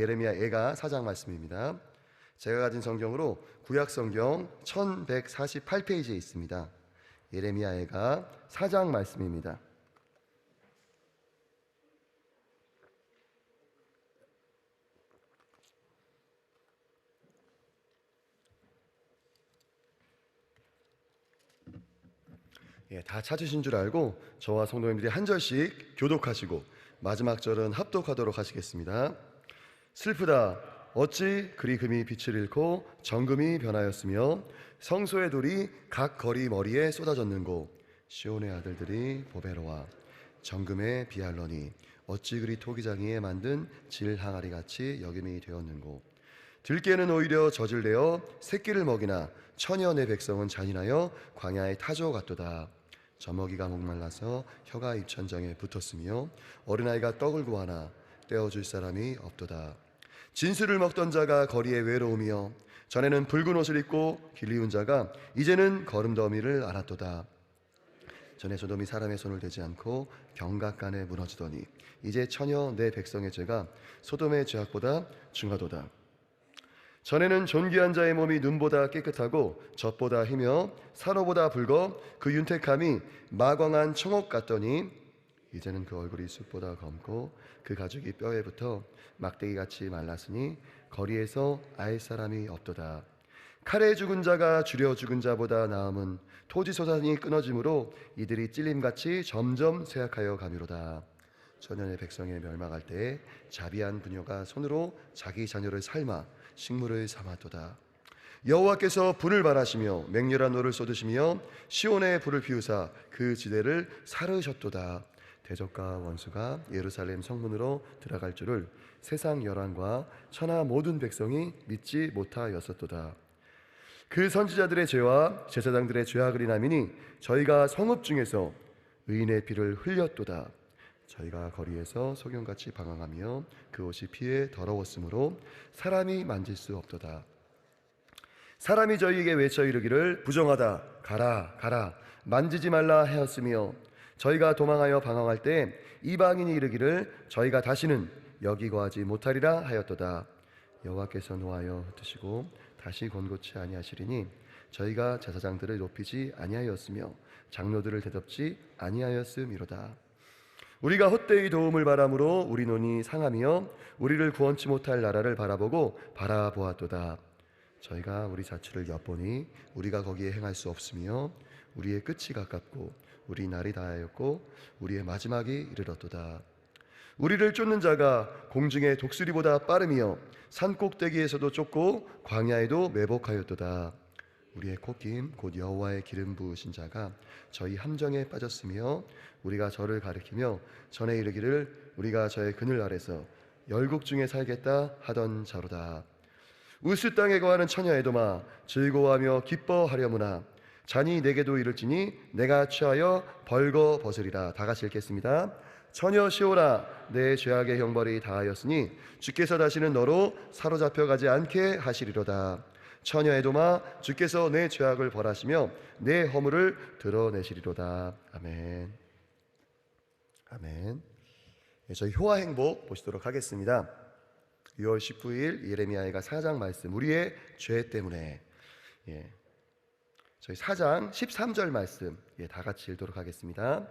예레미야 애가 4장 말씀입니다. 제가 가진 성경으로 구약 성경 1148페이지에 있습니다. 예레미야 애가 4장 말씀입니다. 예, 다 찾으신 줄 알고 저와 성도님들이 한 절씩 교독하시고 마지막 절은 합독하도록 하시겠습니다. 슬프다. 어찌 그리 금이 빛을 잃고 정금이 변하였으며 성소의 돌이 각 거리 머리에 쏟아졌는고? 시온의 아들들이 보배로와 정금에 비할러니 어찌 그리 토기장이에 만든 질 항아리 같이 여김이 되었는고? 들깨는 오히려 젖을 내어 새끼를 먹이나 내 백성은 잔인하여 광야의 타조 같도다. 젖먹이가 목말라서 혀가 입천장에 붙었으며 어린아이가 떡을 구하나 떼어줄 사람이 없도다 진수를 먹던 자가 거리에 외로우며 전에는 붉은 옷을 입고 길리운 자가 이제는 걸음더미를 알았도다. 전에 소돔이 사람의 손을 대지 않고 경각간에 무너지더니 이제 처녀 내 백성의 죄가 소돔의 죄악보다 중하도다. 전에는 존귀한 자의 몸이 눈보다 깨끗하고 젖보다 희며 산호보다 붉어 그 윤택함이 마광한 청옥 같더니 이제는 그 얼굴이 숯보다 검고 그 가죽이 뼈에 붙어 막대기 같이 말랐으니 거리에서 알 사람이 없도다. 칼에 죽은 자가 줄여 죽은 자보다 나음은 토지 소산이 끊어짐으로 이들이 찔림같이 점점 쇠약하여 가미로다. 전년의 백성의 멸망할 때에 자비한 부녀가 손으로 자기 자녀를 삶아 식물을 삼았도다. 여호와께서 불을 발하시며 맹렬한 노를 쏟으시며 시온에 불을 피우사 그 지대를 사르셨도다. 대적과 원수가 예루살렘 성문으로 들어갈 줄을 세상 열왕과 천하 모든 백성이 믿지 못하였었도다. 그 선지자들의 죄와 제사장들의 죄악을 인함이니 저희가 성읍 중에서 의인의 피를 흘렸도다. 저희가 거리에서 소경같이 방황하며 그 옷이 피에 더러웠으므로 사람이 만질 수 없도다. 사람이 저희에게 외쳐 이르기를 부정하다 가라 가라 만지지 말라 하였으며 저희가 도망하여 방황할 때 이방인이 이르기를 저희가 다시는 여기 거하지 못하리라 하였도다. 여호와께서 노하여 흩으시고 다시 권고치 아니하시리니 저희가 제사장들을 높이지 아니하였으며 장로들을 대접지 아니하였음이로다. 우리가 헛되이 도움을 바람으로 우리 눈이 상하며 우리를 구원치 못할 나라를 바라보고 바라보았도다. 저희가 우리 자취를 엿보니 우리가 거기에 행할 수 없으며 우리의 끝이 가깝고 우리 날이 다하였고 우리의 마지막이 이르렀도다. 우리를 쫓는 자가 공중의 독수리보다 빠르며 산 꼭대기에서도 쫓고 광야에도 매복하였도다. 우리의 콧김 곧 여호와의 기름 부으신 자가 저희 함정에 빠졌으며 우리가 저를 가리키며 전에 이르기를 우리가 저의 그늘 아래서 열국 중에 살겠다 하던 자로다. 우스 땅에 거하는 처녀 에도마 즐거워하며 기뻐하려무나 잔이 내게도 이를지니 내가 취하여 벌거 벗으리라. 다 같이 읽겠습니다. 처녀 시오라 내 죄악의 형벌이 다하였으니 주께서 다시는 너로 사로잡혀 가지 않게 하시리로다. 처녀 에도마 주께서 내 죄악을 벌하시며 내 허물을 드러내시리로다. 아멘. 아멘. 예, 저희 효화 행복 보시도록 하겠습니다. 6월 19일 예레미야가 4장 말씀 우리의 죄 때문에. 예. 저희 4장 13절 말씀 예, 다 같이 읽도록 하겠습니다.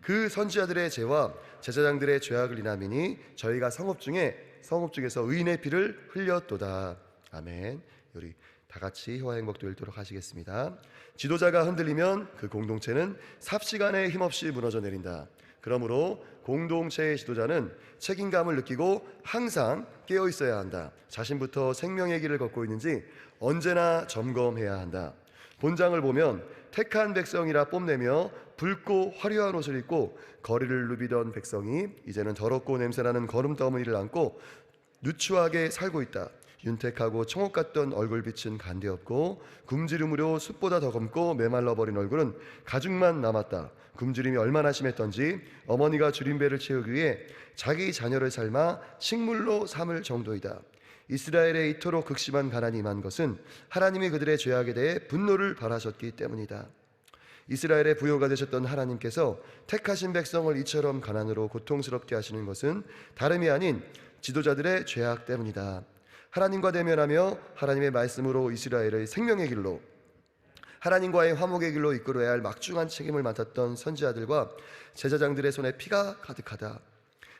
그 선지자들의 죄와 제사장들의 죄악을 인함이니 저희가 성읍 중에 성읍 중에서 의인의 피를 흘렸도다. 아멘. 우리 다 같이 효와 행복도 읽도록 하시겠습니다. 지도자가 흔들리면 그 공동체는 삽시간에 힘없이 무너져 내린다. 그러므로 공동체의 지도자는 책임감을 느끼고 항상 깨어 있어야 한다. 자신부터 생명의 길을 걷고 있는지 언제나 점검해야 한다. 본장을 보면 택한 백성이라 뽐내며 붉고 화려한 옷을 입고 거리를 누비던 백성이 이제는 더럽고 냄새나는 거름더미를 안고 누추하게 살고 있다. 윤택하고 청옥 같던 얼굴빛은 간데없고 굶주림으로 숯보다 더 검고 메말라 버린 얼굴은 가죽만 남았다. 굶주림이 얼마나 심했던지 어머니가 줄임배를 채우기 위해 자기 자녀를 삶아 식물로 삼을 정도이다. 이스라엘에 이토록 극심한 가난이 임한 것은 하나님이 그들의 죄악에 대해 분노를 발하셨기 때문이다. 이스라엘의 부요가 되셨던 하나님께서 택하신 백성을 이처럼 가난으로 고통스럽게 하시는 것은 다름이 아닌 지도자들의 죄악 때문이다. 하나님과 대면하며 하나님의 말씀으로 이스라엘의 생명의 길로 하나님과의 화목의 길로 이끌어야 할 막중한 책임을 맡았던 선지자들과 제사장들의 손에 피가 가득하다.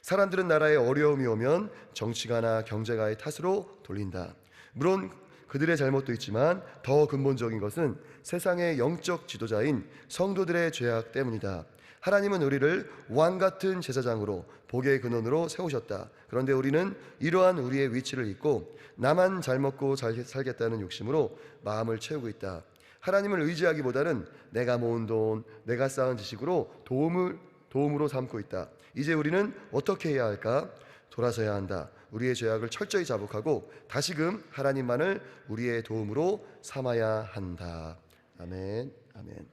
사람들은 나라에 어려움이 오면 정치가나 경제가의 탓으로 돌린다. 물론 그들의 잘못도 있지만 더 근본적인 것은 세상의 영적 지도자인 성도들의 죄악 때문이다. 하나님은 우리를 왕 같은 제사장으로 복의 근원으로 세우셨다. 그런데 우리는 이러한 우리의 위치를 잊고 나만 잘 먹고 잘 살겠다는 욕심으로 마음을 채우고 있다. 하나님을 의지하기보다는 내가 모은 돈, 내가 쌓은 지식으로 도움을 도움으로 삼고 있다. 이제 우리는 어떻게 해야 할까? 돌아서야 한다. 우리의 죄악을 철저히 자복하고 다시금 하나님만을 우리의 도움으로 삼아야 한다. 아멘. 아멘.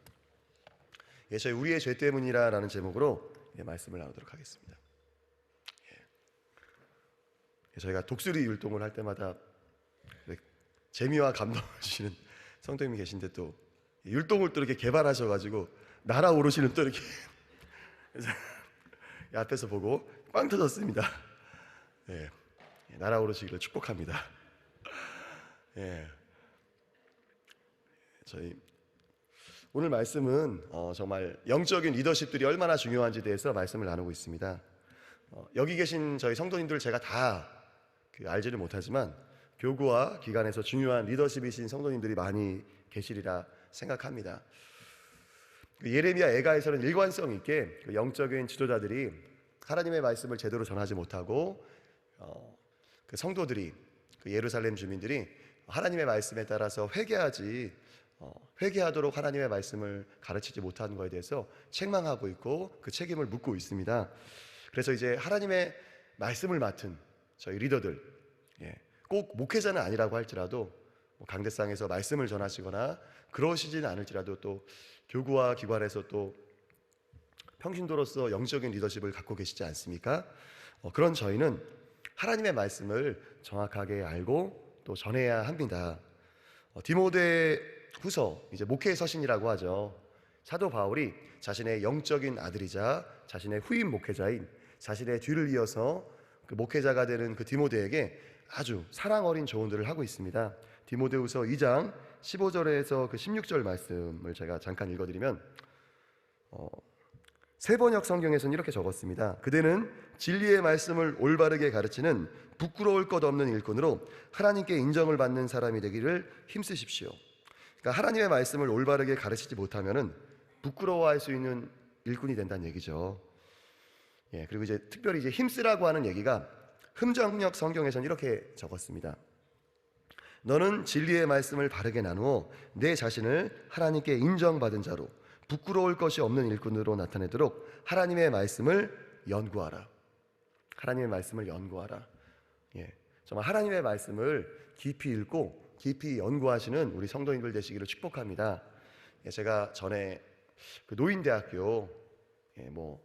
예, 저희 우리의 죄 때문이라라는 제목으로 예, 말씀을 나누도록 하겠습니다. 예, 저희가 독수리 율동을 할 때마다 네, 재미와 감동을 주시는 성도님이 계신데 또 율동을 또 이렇게 개발하셔가지고 날아오르시는 또 이렇게 그래서 이 앞에서 보고 빵 터졌습니다. 예, 예, 날아오르시기를 축복합니다. 예, 저희 오늘 말씀은 어, 정말 영적인 리더십들이 얼마나 중요한지 대해서 말씀을 나누고 있습니다. 어, 여기 계신 저희 성도님들 제가 다 그 알지를 못하지만 교구와 기관에서 중요한 리더십이신 성도님들이 많이 계시리라 생각합니다. 그 예레미야 애가에서는 일관성 있게 그 영적인 지도자들이 하나님의 말씀을 제대로 전하지 못하고 어, 그 성도들이 그 예루살렘 주민들이 하나님의 말씀에 따라서 회개하지 어, 회개하도록 하나님의 말씀을 가르치지 못하는 것에 대해서 책망하고 있고 그 책임을 묻고 있습니다. 그래서 이제 하나님의 말씀을 맡은 저희 리더들, 예, 꼭 목회자는 아니라고 할지라도 뭐 강대상에서 말씀을 전하시거나 그러시진 않을지라도 또 교구와 기관에서 또 평신도로서 영적인 리더십을 갖고 계시지 않습니까? 어, 그런 저희는 하나님의 말씀을 정확하게 알고 또 전해야 합니다. 어, 디모데 후서 이제 목회 서신이라고 하죠. 사도 바울이 자신의 영적인 아들이자 자신의 후임 목회자인 자신의 뒤를 이어서 그 목회자가 되는 그 디모데에게 아주 사랑 어린 조언들을 하고 있습니다. 디모데후서 2장 15절에서 그 16절 말씀을 제가 잠깐 읽어드리면 어, 세번역 성경에서는 이렇게 적었습니다. 그대는 진리의 말씀을 올바르게 가르치는 부끄러울 것 없는 일꾼으로 하나님께 인정을 받는 사람이 되기를 힘쓰십시오. 그러니까 하나님의 말씀을 올바르게 가르치지 못하면은 부끄러워할 수 있는 일꾼이 된다는 얘기죠. 예, 그리고 이제 특별히 이제 힘쓰라고 하는 얘기가 흠정역 성경에서는 이렇게 적었습니다. 너는 진리의 말씀을 바르게 나누어 내 자신을 하나님께 인정받은 자로 부끄러울 것이 없는 일꾼으로 나타내도록 하나님의 말씀을 연구하라. 하나님의 말씀을 연구하라. 예, 정말 하나님의 말씀을 깊이 읽고 깊이 연구하시는 우리 성도님들 되시기를 축복합니다. 예, 제가 전에 그 노인대학교 예, 뭐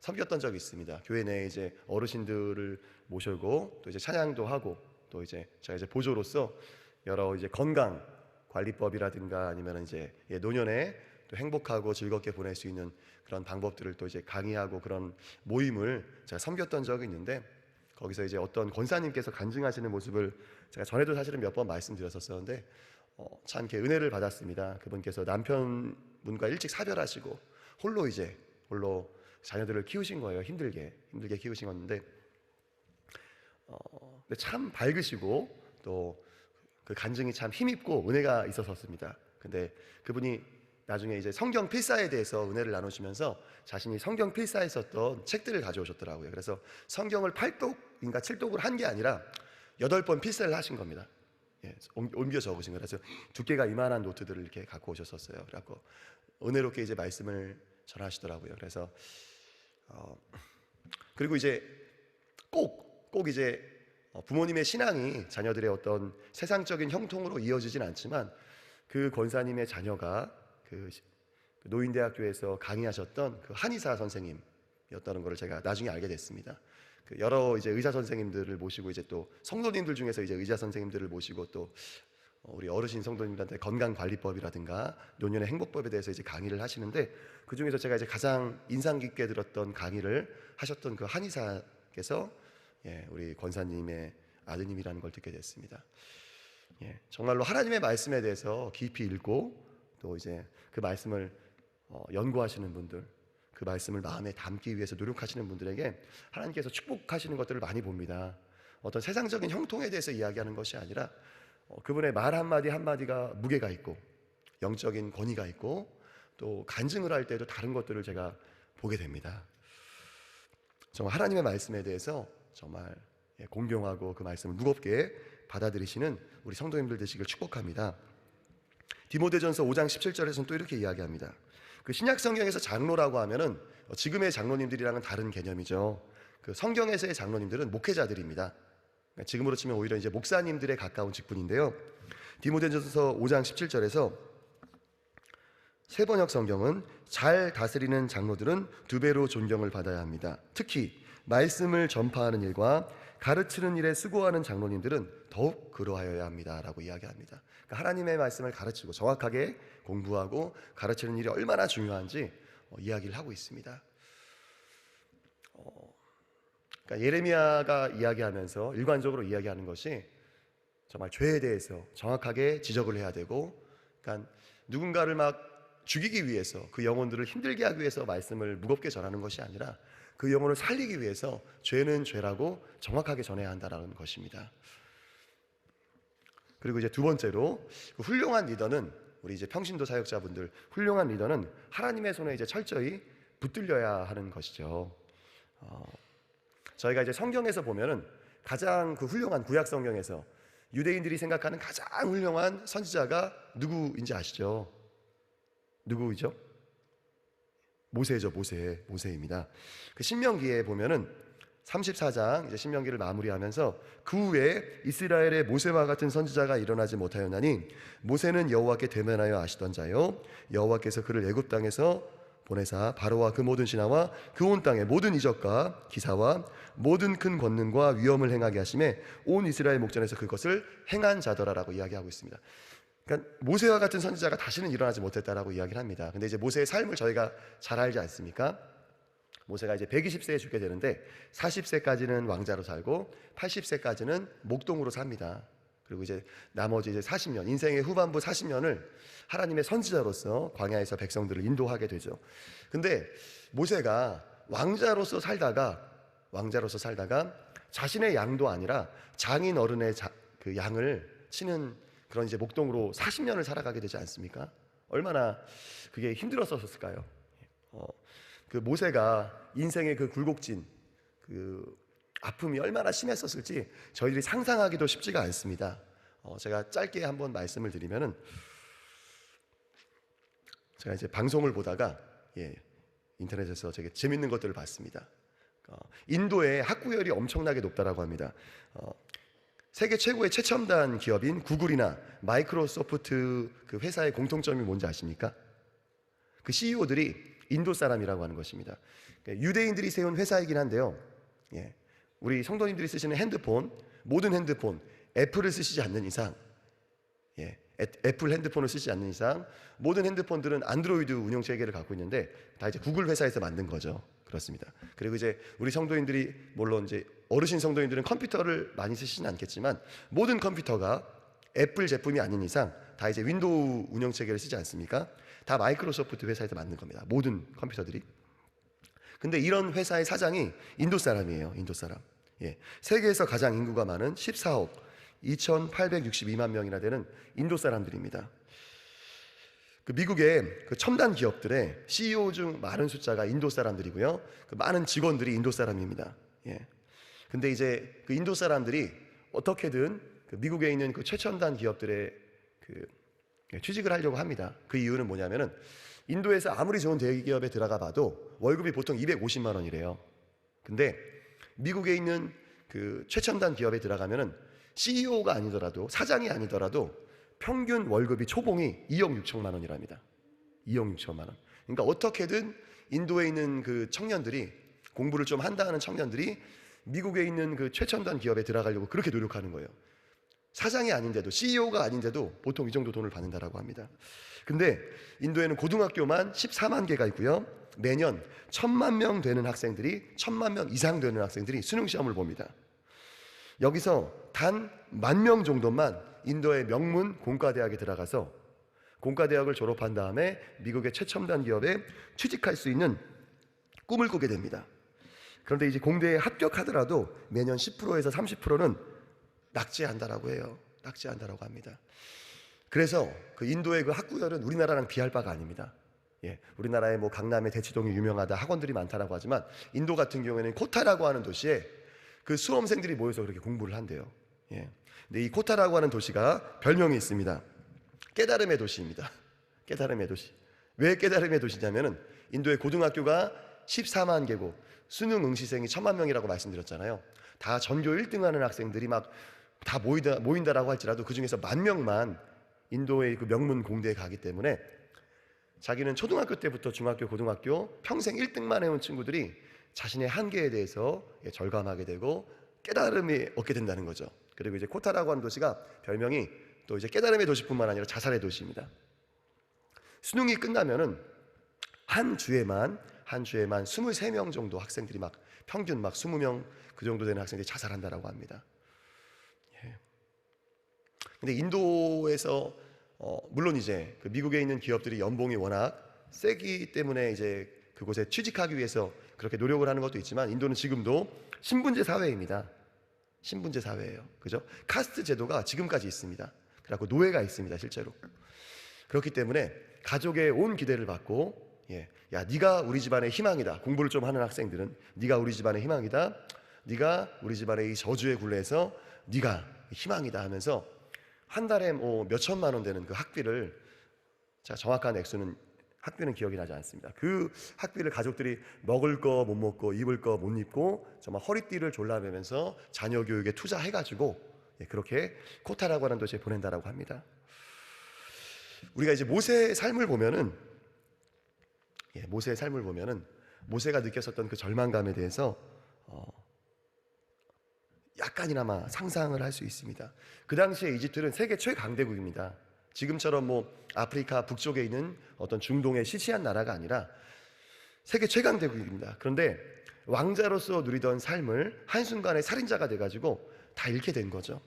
섬겼던 적이 있습니다. 교회 내에 이제 어르신들을 모시고 또 이제 찬양도 하고 또 이제 제가 이제 보조로서 여러 이제 건강 관리법이라든가 아니면 이제 예, 노년에 또 행복하고 즐겁게 보낼 수 있는 그런 방법들을 또 이제 강의하고 그런 모임을 제가 섬겼던 적이 있는데 거기서 이제 어떤 권사님께서 간증하시는 모습을 제가 전에도 사실은 몇 번 말씀드렸었었는데 어, 참 이렇게 은혜를 받았습니다. 그분께서 남편분과 일찍 사별하시고 홀로 이제 홀로 자녀들을 키우신 거예요. 힘들게 힘들게 키우신 건데 어, 참 밝으시고 또 그 간증이 참 힘있고 은혜가 있었었습니다. 근데 그분이 나중에 이제 성경 필사에 대해서 은혜를 나누시면서 자신이 성경 필사에 썼던 책들을 가져오셨더라고요. 그래서 성경을 8독인가 7독을 한 게 아니라 8번 필사를 하신 겁니다. 예, 옮- 옮겨 적으신 거라서 두께가 이만한 노트들을 이렇게 갖고 오셨었어요. 그래갖고 은혜롭게 이제 말씀을 전하시더라고요. 그래서 어, 그리고 이제 꼭, 꼭 이제 어, 부모님의 신앙이 자녀들의 어떤 세상적인 형통으로 이어지진 않지만 그 권사님의 자녀가 그 시- 그 노인대학교에서 강의하셨던 그 한의사 선생님이었다는 것을 제가 나중에 알게 됐습니다. 그 여러 이제 의사 선생님들을 모시고 이제 또 성도님들 중에서 이제 의사 선생님들을 모시고 또 어, 우리 어르신 성도님들한테 건강 관리법이라든가 노년의 행복법에 대해서 이제 강의를 하시는데 그 중에서 제가 이제 가장 인상 깊게 들었던 강의를 하셨던 그 한의사께서 예, 우리 권사님의 아드님이라는 걸 듣게 됐습니다. 예, 정말로 하나님의 말씀에 대해서 깊이 읽고 또 이제 그 말씀을 어, 연구하시는 분들, 그 말씀을 마음에 담기 위해서 노력하시는 분들에게 하나님께서 축복하시는 것들을 많이 봅니다. 어떤 세상적인 형통에 대해서 이야기하는 것이 아니라 어, 그분의 말 한마디 한마디가 무게가 있고 영적인 권위가 있고 또 간증을 할 때도 다른 것들을 제가 보게 됩니다. 정말 하나님의 말씀에 대해서 정말 예, 공경하고 그 말씀을 무겁게 받아들이시는 우리 성도님들 되시길 축복합니다. 디모데전서 5장 17절에서는 또 이렇게 이야기합니다. 그 신약 성경에서 장로라고 하면은 어, 지금의 장로님들이랑은 다른 개념이죠. 그 성경에서의 장로님들은 목회자들입니다. 그러니까 지금으로 치면 오히려 이제 목사님들에 가까운 직분인데요. 디모데전서 5장 17절에서 세 번역 성경은 잘 다스리는 장로들은 두 배로 존경을 받아야 합니다. 특히 말씀을 전파하는 일과 가르치는 일에 수고하는 장로님들은 더욱 그러하여야 합니다라고 이야기합니다. 그러니까 하나님의 말씀을 가르치고 정확하게 공부하고 가르치는 일이 얼마나 중요한지 어, 이야기를 하고 있습니다. 어, 그러니까 예레미야가 이야기하면서 일관적으로 이야기하는 것이 정말 죄에 대해서 정확하게 지적을 해야 되고, 그러니까 누군가를 막 죽이기 위해서 그 영혼들을 힘들게 하기 위해서 말씀을 무겁게 전하는 것이 아니라 그 영혼을 살리기 위해서 죄는 죄라고 정확하게 전해야 한다라는 것입니다. 그리고 이제 두 번째로 그 훌륭한 리더는 우리 이제 평신도 사역자분들 훌륭한 리더는 하나님의 손에 이제 철저히 붙들려야 하는 것이죠. 어, 저희가 이제 성경에서 보면은 가장 그 훌륭한 구약 성경에서 유대인들이 생각하는 가장 훌륭한 선지자가 누구인지 아시죠? 누구이죠? 모세죠, 모세. 모세입니다. 그 신명기에 보면은 34장 이제 신명기를 마무리하면서 그 후에 이스라엘의 모세와 같은 선지자가 일어나지 못하였나니 모세는 여호와께 대면하여 아시던 자요 여호와께서 그를 애굽 땅에서 보내사 바로와 그 모든 신하와 그 온 땅의 모든 이적과 기사와 모든 큰 권능과 위엄을 행하게 하심에 온 이스라엘 목전에서 그것을 행한 자더라라고 이야기하고 있습니다. 그러니까 모세와 같은 선지자가 다시는 일어나지 못했다라고 이야기를 합니다. 근데 이제 모세의 삶을 저희가 잘 알지 않습니까? 모세가 이제 120세에 죽게 되는데 40세까지는 왕자로 살고 80세까지는 목동으로 삽니다. 그리고 이제 나머지 이제 40년 인생의 후반부 40년을 하나님의 선지자로서 광야에서 백성들을 인도하게 되죠. 근데 모세가 왕자로서 살다가 왕자로서 살다가 자신의 양도 아니라 장인 어른의 자, 그 양을 치는 그런 이제 목동으로 40년을 살아가게 되지 않습니까? 얼마나 그게 힘들었었을까요? 어, 그 모세가 인생의 그 굴곡진 그 아픔이 얼마나 심했었을지 저희들이 상상하기도 쉽지가 않습니다. 어, 제가 짧게 한번 말씀을 드리면은 제가 이제 방송을 보다가 예, 인터넷에서 되게 재밌는 것들을 봤습니다. 어, 인도의 학구열이 엄청나게 높다라고 합니다. 어, 세계 최고의 최첨단 기업인 구글이나 마이크로소프트 그 회사의 공통점이 뭔지 아십니까? 그 CEO들이 인도 사람이라고 하는 것입니다. 그러니까 유대인들이 세운 회사이긴 한데요. 예, 우리 성도님들이 쓰시는 핸드폰, 모든 핸드폰, 애플을 쓰시지 않는 이상, 예, 애, 애플 핸드폰을 쓰지 않는 이상, 모든 핸드폰들은 안드로이드 운영 체계를 갖고 있는데 다 이제 구글 회사에서 만든 거죠. 그렇습니다. 그리고 이제 우리 성도님들이 물론 이제 어르신 성도님들은 컴퓨터를 많이 쓰시진 않겠지만 모든 컴퓨터가 애플 제품이 아닌 이상 다 이제 윈도우 운영 체계를 쓰지 않습니까? 다 마이크로소프트 회사에서 만든 겁니다. 모든 컴퓨터들이. 근데 이런 회사의 사장이 인도 사람이에요. 인도 사람. 예. 세계에서 가장 인구가 많은 14억 2,862만 명이나 되는 인도 사람들입니다. 그 미국의 그 첨단 기업들의 CEO 중 많은 숫자가 인도 사람들이고요. 그 많은 직원들이 인도 사람입니다. 예. 근데 이제 그 인도 사람들이 어떻게든 그 미국에 있는 그 최첨단 기업들의 그 취직을 하려고 합니다. 그 이유는 뭐냐면은 인도에서 아무리 좋은 대기업에 들어가 봐도 월급이 보통 250만 원이래요. 근데 미국에 있는 그 최첨단 기업에 들어가면은 CEO가 아니더라도 사장이 아니더라도 평균 월급이 초봉이 2억 6천만 원이랍니다. 2억 6천만 원. 그러니까 어떻게든 인도에 있는 그 청년들이 공부를 좀 한다는 청년들이 미국에 있는 그 최첨단 기업에 들어가려고 그렇게 노력하는 거예요. 사장이 아닌데도 CEO가 아닌데도 보통 이 정도 돈을 받는다라고 합니다. 근데 인도에는 고등학교만 14만 개가 있고요. 매년 천만 명 되는 학생들이 천만 명 이상 되는 학생들이 수능 시험을 봅니다. 여기서 단 만 명 정도만 인도의 명문 공과대학에 들어가서 공과대학을 졸업한 다음에 미국의 최첨단 기업에 취직할 수 있는 꿈을 꾸게 됩니다. 그런데 이제 공대에 합격하더라도 매년 10%에서 30%는 낙제한다라고 해요. 낙제한다라고 합니다. 그래서 그 인도의 그 학구열은 우리나라랑 비할 바가 아닙니다. 예, 우리나라의 뭐 강남의 대치동이 유명하다 학원들이 많다라고 하지만 인도 같은 경우에는 코타라고 하는 도시에 그 수험생들이 모여서 그렇게 공부를 한대요. 예. 근데 이 코타라고 하는 도시가 별명이 있습니다. 깨달음의 도시입니다. 깨달음의 도시. 왜 깨달음의 도시냐면은 인도의 고등학교가 14만 개고 수능 응시생이 천만 명이라고 말씀드렸잖아요. 다 전교 1등하는 학생들이 막 다 모이다 모인다라고 할지라도 그 중에서 만 명만 인도의 그 명문 공대에 가기 때문에 자기는 초등학교 때부터 중학교, 고등학교 평생 1등만 해온 친구들이 자신의 한계에 대해서 예, 절감하게 되고 깨달음이 얻게 된다는 거죠. 그리고 이제 코타라고 하는 도시가 별명이 또 이제 깨달음의 도시뿐만 아니라 자살의 도시입니다. 수능이 끝나면은 한 주에만 한 주에만 23명 정도 학생들이 막 평균 막 20명 그 정도 되는 학생들이 자살한다라고 합니다. 예. 근데 인도에서 어, 물론 이제 그 미국에 있는 기업들이 연봉이 워낙 세기 때문에 이제 그곳에 취직하기 위해서 그렇게 노력을 하는 것도 있지만 인도는 지금도 신분제 사회입니다. 신분제 사회예요. 그죠? 카스트 제도가 지금까지 있습니다. 그래갖고 노예가 있습니다, 실제로. 그렇기 때문에 가족의 온 기대를 받고 예, 야 네가 우리 집안의 희망이다. 공부를 좀 하는 학생들은 네가 우리 집안의 희망이다. 네가 우리 집안의 이 저주의 굴레에서 네가 희망이다 하면서 한 달에 뭐 몇 천만 원 되는 그 학비를 자 정확한 액수는 학비는 기억이 나지 않습니다. 그 학비를 가족들이 먹을 거 못 먹고 입을 거 못 입고 정말 허리띠를 졸라매면서 자녀 교육에 투자해 가지고 예, 그렇게 코타라고 하는 도시에 보낸다라고 합니다. 우리가 이제 모세의 삶을 보면은 예, 모세의 삶을 보면은 모세가 느꼈었던 그 절망감에 대해서 어, 약간이나마 상상을 할 수 있습니다. 그 당시에 이집트는 세계 최강대국입니다. 지금처럼 뭐 아프리카 북쪽에 있는 어떤 중동의 시시한 나라가 아니라 세계 최강대국입니다. 그런데 왕자로서 누리던 삶을 한순간에 살인자가 돼가지고 다 잃게 된 거죠.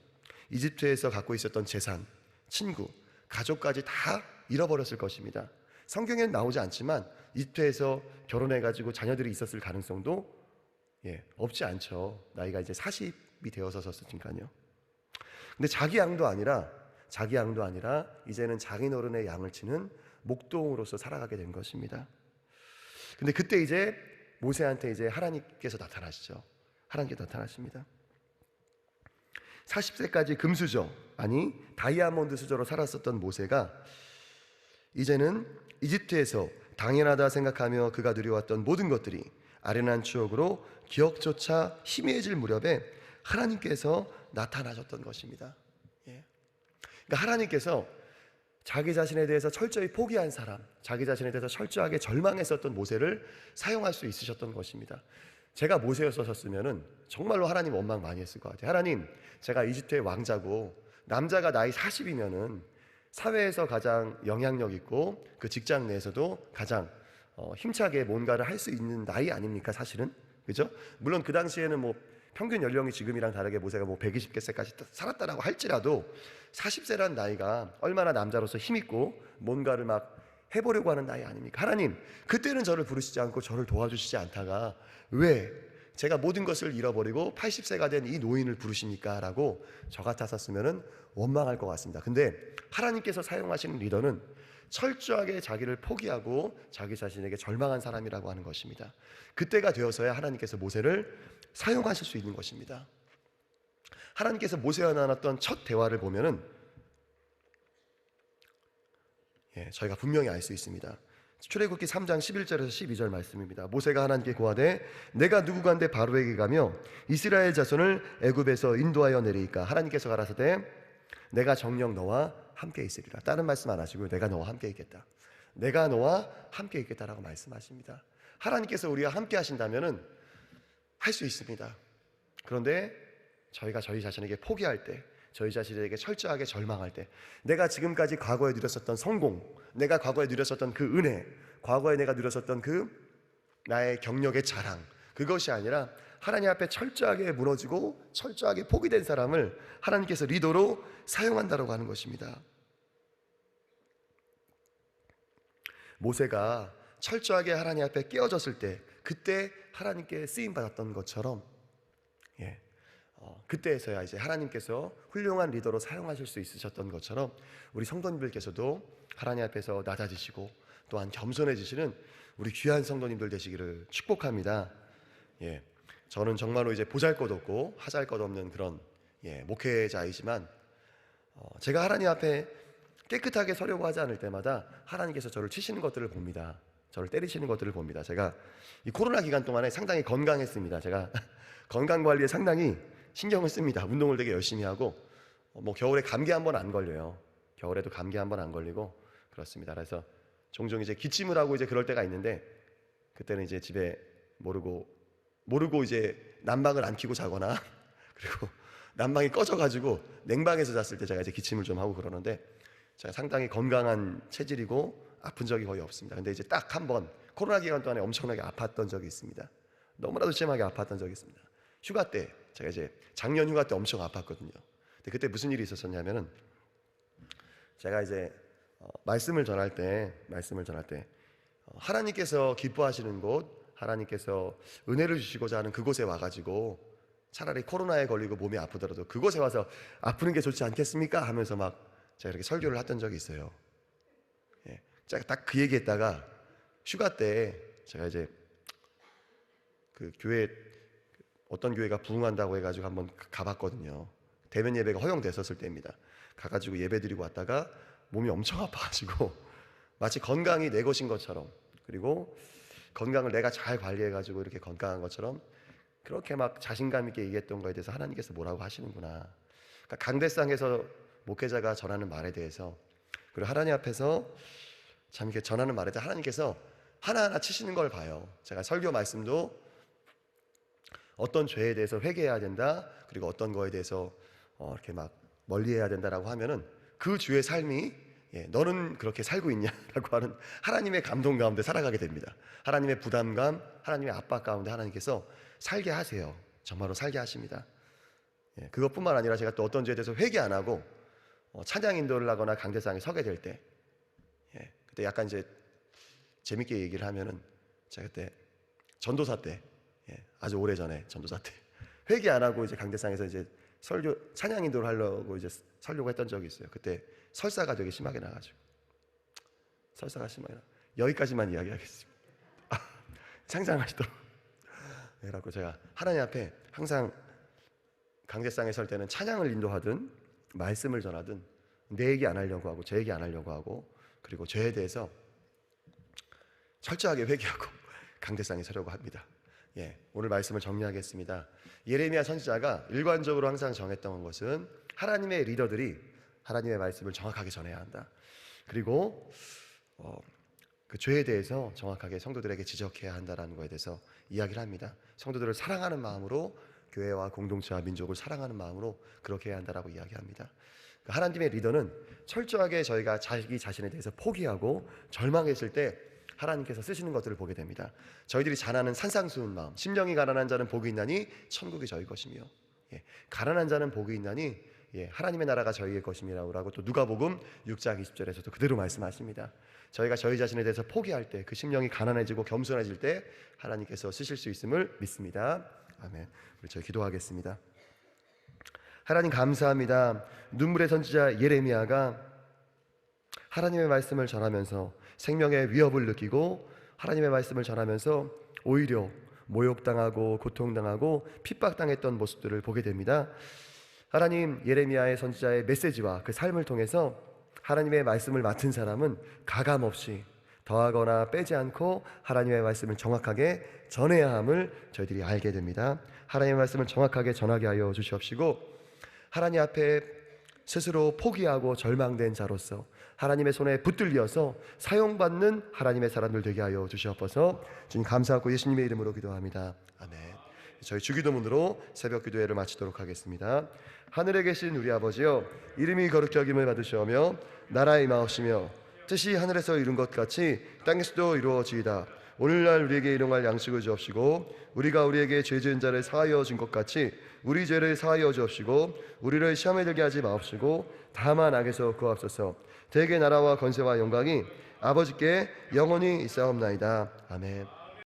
이집트에서 갖고 있었던 재산, 친구, 가족까지 다 잃어버렸을 것입니다. 성경에는 나오지 않지만 이집트에서 결혼해가지고 자녀들이 있었을 가능성도 예, 없지 않죠. 나이가 이제 40이 되어서였으니까요. 근데 자기 양도 아니라 자기 양도 아니라 이제는 장인어른의 양을 치는 목동으로서 살아가게 된 것입니다. 근데 그때 이제 모세한테 이제 하나님께서 나타나시죠. 하나님께 나타나십니다. 40세까지 금수저 아니 다이아몬드 수저로 살았었던 모세가 이제는 이집트에서 당연하다 생각하며 그가 누려왔던 모든 것들이 아련한 추억으로 기억조차 희미해질 무렵에 하나님께서 나타나셨던 것입니다. 예. 그러니까 하나님께서 자기 자신에 대해서 철저히 포기한 사람, 자기 자신에 대해서 철저하게 절망했었던 모세를 사용할 수 있으셨던 것입니다. 제가 모세였었으면은 정말로 하나님 원망 많이 했을 것 같아요. 하나님, 제가 이집트의 왕자고 남자가 나이 40이면은 사회에서 가장 영향력 있고 그 직장 내에서도 가장 어, 힘차게 뭔가를 할 수 있는 나이 아닙니까 사실은 그죠? 물론 그 당시에는 뭐 평균 연령이 지금이랑 다르게 모세가 뭐 120개 세까지 살았다라고 할지라도 40세란 나이가 얼마나 남자로서 힘 있고 뭔가를 막 해보려고 하는 나이 아닙니까? 하나님 그때는 저를 부르시지 않고 저를 도와주시지 않다가 왜 제가 모든 것을 잃어버리고 80세가 된 이 노인을 부르십니까? 라고 저 같았었으면 원망할 것 같습니다. 근데 하나님께서 사용하시는 리더는 철저하게 자기를 포기하고 자기 자신에게 절망한 사람이라고 하는 것입니다. 그때가 되어서야 하나님께서 모세를 사용하실 수 있는 것입니다. 하나님께서 모세와 나눴던 첫 대화를 보면은 예, 저희가 분명히 알 수 있습니다. 출애굽기 3장 11절에서 12절 말씀입니다. 모세가 하나님께 고하되 내가 누구간데 바로에게 가며 이스라엘 자손을 애굽에서 인도하여 내리니까 하나님께서 가라사대 내가 정령 너와 함께 있으리라. 다른 말씀 안 하시고 내가 너와 함께 있겠다. 내가 너와 함께 있겠다라고 말씀하십니다. 하나님께서 우리와 함께 하신다면은 할 수 있습니다. 그런데 저희가 저희 자신에게 포기할 때 저희 자신에게 철저하게 절망할 때 내가 지금까지 과거에 누렸었던 성공, 내가 과거에 누렸었던 그 은혜, 과거에 내가 누렸었던 그 나의 경력의 자랑 그것이 아니라 하나님 앞에 철저하게 무너지고 철저하게 포기된 사람을 하나님께서 리더로 사용한다라고 하는 것입니다. 모세가 철저하게 하나님 앞에 깨어졌을 때 그때 하나님께 쓰임 받았던 것처럼 예. 어, 그때에서야 이제 하나님께서 훌륭한 리더로 사용하실 수 있으셨던 것처럼 우리 성도님들께서도 하나님 앞에서 낮아지시고 또한 겸손해지시는 우리 귀한 성도님들 되시기를 축복합니다. 예. 저는 정말로 이제 보잘 것 없고 하잘 것 없는 그런 예, 목회자이지만 어, 제가 하나님 앞에 깨끗하게 서려고 하지 않을 때마다 하나님께서 저를 치시는 것들을 봅니다. 저를 때리시는 것들을 봅니다. 제가 이 코로나 기간 동안에 상당히 건강했습니다. 제가 건강 관리에 상당히 신경을 씁니다. 운동을 되게 열심히 하고 어, 뭐 겨울에 감기 한 번 안 걸려요. 겨울에도 감기 한 번 안 걸리고 그렇습니다. 그래서 종종 이제 기침을 하고 이제 그럴 때가 있는데 그때는 이제 집에 모르고 모르고 이제 난방을 안 켜고 자거나 그리고 난방이 꺼져가지고 냉방에서 잤을 때 제가 이제 기침을 좀 하고 그러는데 제가 상당히 건강한 체질이고 아픈 적이 거의 없습니다. 근데 이제 딱 한 번 코로나 기간 동안에 엄청나게 아팠던 적이 있습니다. 너무나도 심하게 아팠던 적이 있습니다. 휴가 때 제가 이제 작년 휴가 때 엄청 아팠거든요. 근데 그때 무슨 일이 있었었냐면은 제가 이제 어, 말씀을 전할 때 말씀을 전할 때 어, 하나님께서 기뻐하시는 곳 하나님께서 은혜를 주시고자 하는 그곳에 와가지고 차라리 코로나에 걸리고 몸이 아프더라도 그곳에 와서 아프는 게 좋지 않겠습니까? 하면서 막 제가 이렇게 설교를 했던 적이 있어요. 예, 제가 딱 그 얘기했다가 휴가 때 제가 이제 그 교회 어떤 교회가 부흥한다고 해가지고 한번 가봤거든요. 대면 예배가 허용됐었을 때입니다. 가가지고 예배 드리고 왔다가 몸이 엄청 아파가지고 마치 건강이 내 것인 것처럼 그리고 건강을 내가 잘 관리해가지고 이렇게 건강한 것처럼 그렇게 막 자신감 있게 얘기했던 거에 대해서 하나님께서 뭐라고 하시는구나. 그러니까 강대상에서 목회자가 전하는 말에 대해서 그리고 하나님 앞에서 참 이렇게 전하는 말에 대해 하나님께서 하나하나 치시는 걸 봐요. 제가 설교 말씀도 어떤 죄에 대해서 회개해야 된다. 그리고 어떤 거에 대해서 어, 이렇게 막 멀리해야 된다라고 하면은 그 주의 삶이 예, 너는 그렇게 살고 있냐라고 하는 하나님의 감동 가운데 살아가게 됩니다. 하나님의 부담감, 하나님의 압박 가운데 하나님께서 살게 하세요. 정말로 살게 하십니다. 예, 그것뿐만 아니라 제가 또 어떤 죄에 대해서 회개 안 하고 어, 찬양 인도를 하거나 강대상에 서게 될 때, 예, 그때 약간 이제 재밌게 얘기를 하면은 제가 그때 전도사 때, 예, 아주 오래 전에 전도사 때 회개 안 하고 이제 강대상에서 이제 설교 찬양 인도를 하려고 이제 설교가 했던 적이 있어요. 그때 설사가 되게 심하게 나가지고 설사가 심하게 나. 여기까지만 이야기하겠습니다. 아, 상상하시도록. 그래갖고 제가 하나님 앞에 항상 강대상에 설 때는 찬양을 인도하든 말씀을 전하든 내 얘기 안 하려고 하고 제 얘기 안 하려고 하고 그리고 죄에 대해서 철저하게 회개하고 강대상에 서려고 합니다. 예, 오늘 말씀을 정리하겠습니다. 예레미야 선지자가 일관적으로 항상 정했던 것은 하나님의 리더들이 하나님의 말씀을 정확하게 전해야 한다. 그리고 어, 그 죄에 대해서 정확하게 성도들에게 지적해야 한다라는 것에 대해서 이야기를 합니다. 성도들을 사랑하는 마음으로 교회와 공동체와 민족을 사랑하는 마음으로 그렇게 해야 한다라고 이야기합니다. 그 하나님의 리더는 철저하게 저희가 자기 자신에 대해서 포기하고 절망했을 때 하나님께서 쓰시는 것들을 보게 됩니다. 저희들이 자나는 산상수훈 마음, 심령이 가난한 자는 복이 있나니 천국이 저희 것이며, 예, 가난한 자는 복이 있나니 예, 하나님의 나라가 저희의 것임이라고 또 누가복음 6장 20절에서도 그대로 말씀하십니다. 저희가 저희 자신에 대해서 포기할 때 그 심령이 가난해지고 겸손해질 때 하나님께서 쓰실 수 있음을 믿습니다. 아멘. 우리 저희 기도하겠습니다. 하나님 감사합니다. 눈물의 선지자 예레미야가 하나님의 말씀을 전하면서 생명의 위협을 느끼고 하나님의 말씀을 전하면서 오히려 모욕당하고 고통당하고 핍박당했던 모습들을 보게 됩니다. 하나님 예레미야의 선지자의 메시지와 그 삶을 통해서 하나님의 말씀을 맡은 사람은 가감 없이 더하거나 빼지 않고 하나님의 말씀을 정확하게 전해야 함을 저희들이 알게 됩니다. 하나님의 말씀을 정확하게 전하게 하여 주시옵시고 하나님 앞에 스스로 포기하고 절망된 자로서 하나님의 손에 붙들려서 사용받는 하나님의 사람들 되게 하여 주시옵소서. 주님 감사하고 예수님의 이름으로 기도합니다. 아멘. 저희 주기도문으로 새벽 기도회를 마치도록 하겠습니다. 하늘에 계신 우리 아버지여, 이름이 거룩히 여김을 받으시오며 나라 임하옵시며 뜻이 하늘에서 이룬 것 같이 땅에서도 이루어지이다. 오늘날 우리에게 일용할 양식을 주옵시고 우리가 우리에게 죄 지은 자를 사하여 준 것 같이 우리 죄를 사하여 주옵시고 우리를 시험에 들게 하지 마옵시고 다만 악에서 구하옵소서. 대개 나라와 건세와 영광이 아버지께 영원히 있사옵나이다. 아멘.